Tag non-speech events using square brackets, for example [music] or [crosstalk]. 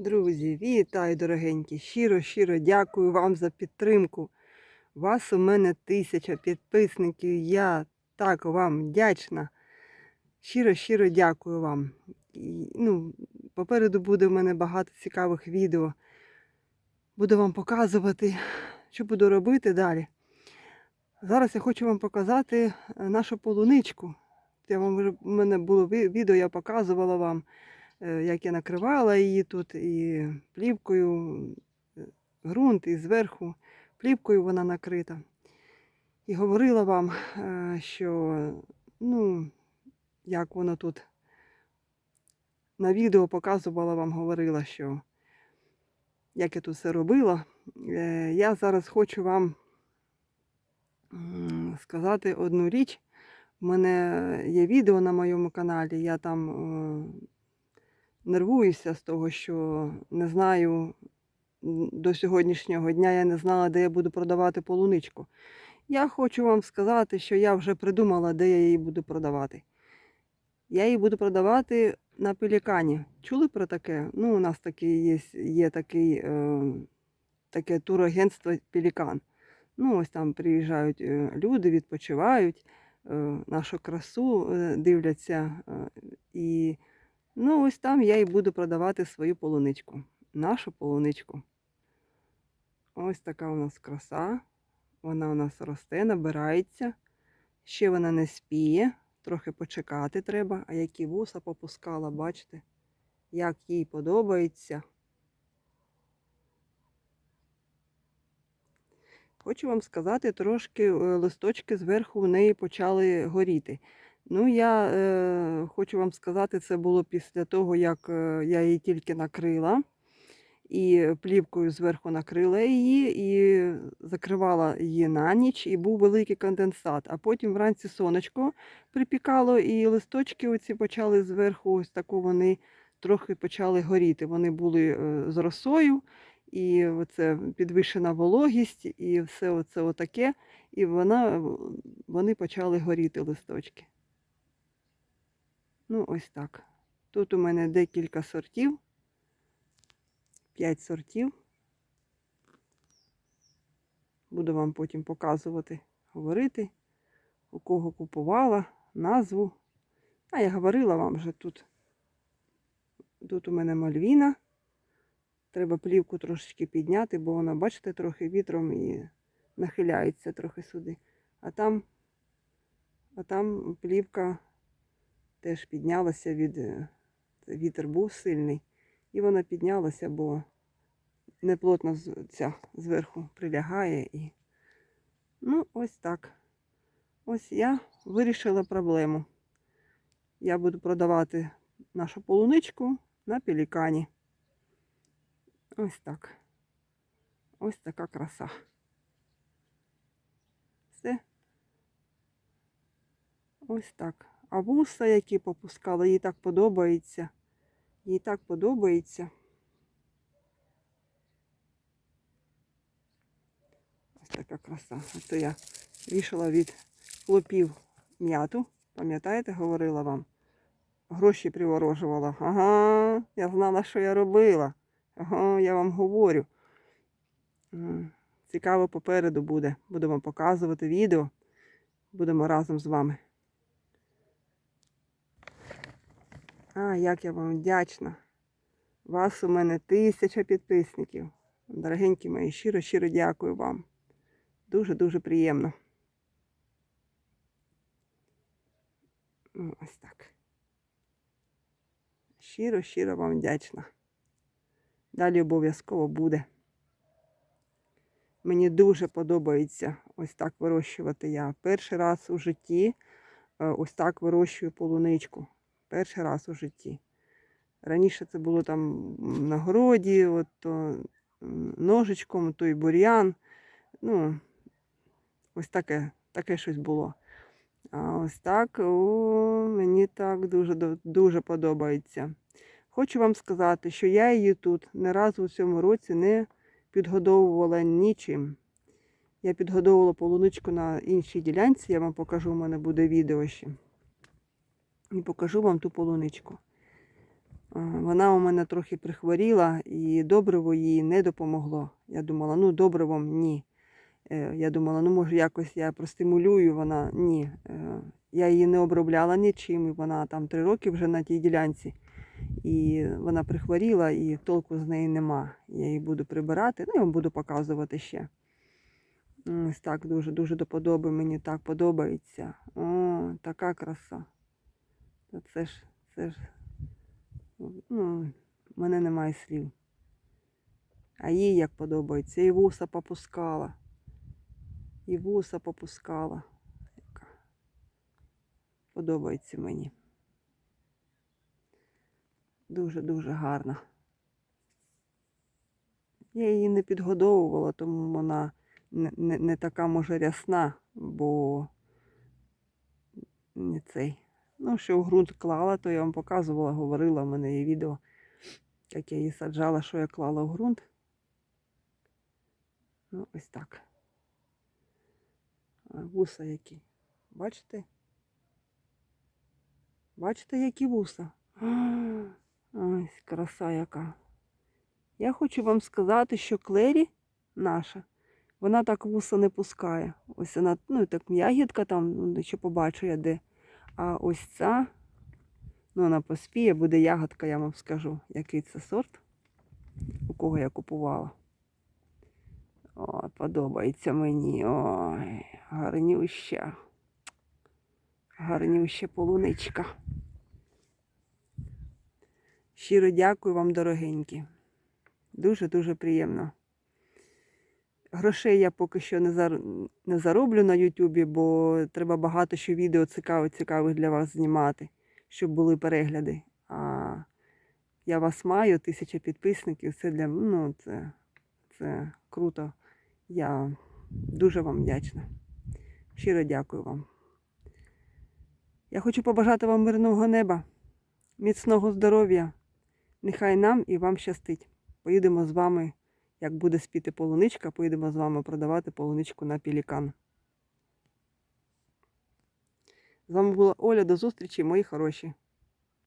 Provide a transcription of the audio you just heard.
Друзі, вітаю, дорогенькі! Щиро, щиро дякую вам за підтримку. Вас у мене тисяча підписників. Я так вам вдячна. Щиро, щиро дякую вам. І, ну, попереду буде в мене багато цікавих відео. Буду вам показувати, що буду робити далі. Зараз я хочу вам показати е, нашу полуничку. Я вам у мене було відео, я показувала вам як я накривала її тут і плівкою е, ґрунт, і зверху плівкою вона накрита. І говорила вам, е, що ну, як воно тут на відео показувала вам, говорила, що як я тут все робила. Е, Я зараз хочу вам сказати одну річ. У мене є відео на моєму каналі, я там е, нервуюся з того, що не знаю до сьогоднішнього дня я не знала, де я буду продавати полуничку. Я хочу вам сказати, що я вже придумала, де я її буду продавати. Я її буду продавати на пелікані. Чули про таке? Ну, у нас такий є, є такий, е, таке турагентство Пелікан. Ну, ось там приїжджають е, люди, відпочивають, е, нашу красу е, дивляться. е, і Ну, ось там я і буду продавати свою полуничку. Нашу полуничку. Ось така у нас краса. Вона у нас росте, набирається. Ще вона не спіє. Трохи почекати треба. А які вуса попускала, бачите? Як їй подобається. Хочу вам сказати, трошки е, листочки зверху в неї почали горіти. Ну, я е, хочу вам сказати, це було після того, як е, я її тільки накрила і плівкою зверху накрила її і закривала її на ніч, і був великий конденсат. А потім вранці сонечко припікало, і листочки оці почали зверху, ось тако вони трохи почали горіти. Вони були е, з росою, і оце підвищена вологість, і все оце отаке, і вона, вони почали горіти листочки. Ну, ось так. Тут у мене декілька сортів. П'ять сортів. Буду вам потім показувати, говорити, у кого купувала, назву. А я говорила вам вже тут. Тут у мене мальвіна. Треба плівку трошечки підняти, бо вона, бачите, трохи вітром і нахиляється трохи сюди. А там, а там плівка теж піднялася від е, вітер був сильний, і вона піднялася, бо неплотно ця зверху прилягає. І... Ну, ось так. Ось я вирішила проблему. Я буду продавати нашу полуничку на пелікані. Ось так. Ось така краса. Все. Ось так. А вуса, які попускала, їй так подобається. Їй так подобається. Ось така краса. То я вішала від хлопів м'яту. Пам'ятаєте, говорила вам? Гроші приворожувала. Ага, я знала, що я робила. Ага, я вам говорю. Цікаво попереду буде. Вам показувати відео. Будемо разом з вами. А, як я вам вдячна. Вас у мене тисяча підписників. Дорогенькі мої, щиро, щиро дякую вам. Дуже-дуже приємно. Ну, Ось так. Щиро, щиро вам вдячна. Далі обов'язково буде. Мені дуже подобається ось так вирощувати я. Перший раз у житті е, ось так вирощую полуничку. Перший раз у житті. Раніше це було там на городі, от то ножичком, той бур'ян. Ну, ось таке, таке щось було. А ось так, о, мені так дуже, дуже подобається. Хочу вам сказати, що я її тут не разу у цьому році не підгодовувала нічим. Я підгодовувала полуничку на іншій ділянці, я вам покажу, у мене буде відео ще. І покажу вам ту полуничку. Вона у мене трохи прихворіла, і добриво їй не допомогло. Я думала, ну добривом ні. Е, Я думала, ну може якось я простимулюю, вона ні. Е, Я її не обробляла нічим, і вона там три роки вже на тій ділянці. І вона прихворіла, і толку з неї нема. Я її буду прибирати, ну я вам буду показувати ще. Ось так дуже дуже до подоби, мені так подобається. О, така краса. Та це ж, це ж, ну, в мене немає слів. А їй як подобається, і вуса попускала. І вуса попускала. Подобається мені. Дуже-дуже гарна. Я її не підгодовувала, тому вона не, не, не така може рясна, бо не цей. Ну, що в ґрунт клала, то я вам показувала, говорила, в мене є відео, як я її саджала, що я клала в ґрунт. Ну, ось так. Вуса які. Бачите? Бачите, які вуса? [gasps] Ось краса яка. Я хочу вам сказати, що Клері наша, вона так вуса не пускає. Ось вона, ну так ягідка там, ну, ще побачу я де. А ось ця, ну вона поспіє, буде ягодка, я вам скажу, який це сорт, у кого я купувала. О, подобається мені. Ой, гарнюща. Гарнюща полуничка. Щиро дякую вам, дорогенькі. Дуже-дуже приємно. Грошей я поки що не, зар... не зароблю на Ютубі, бо треба багато що відео цікавих, цікавих для вас знімати, щоб були перегляди. А я вас маю, тисяча підписників. Це для ну, це, це круто. Я дуже вам вдячна. Щиро дякую вам. Я хочу побажати вам мирного неба, міцного здоров'я. Нехай нам і вам щастить. Поїдемо з вами, як буде спіти полуничка, поїдемо з вами продавати полуничку на пілікан. З вами була Оля. До зустрічі, мої хороші.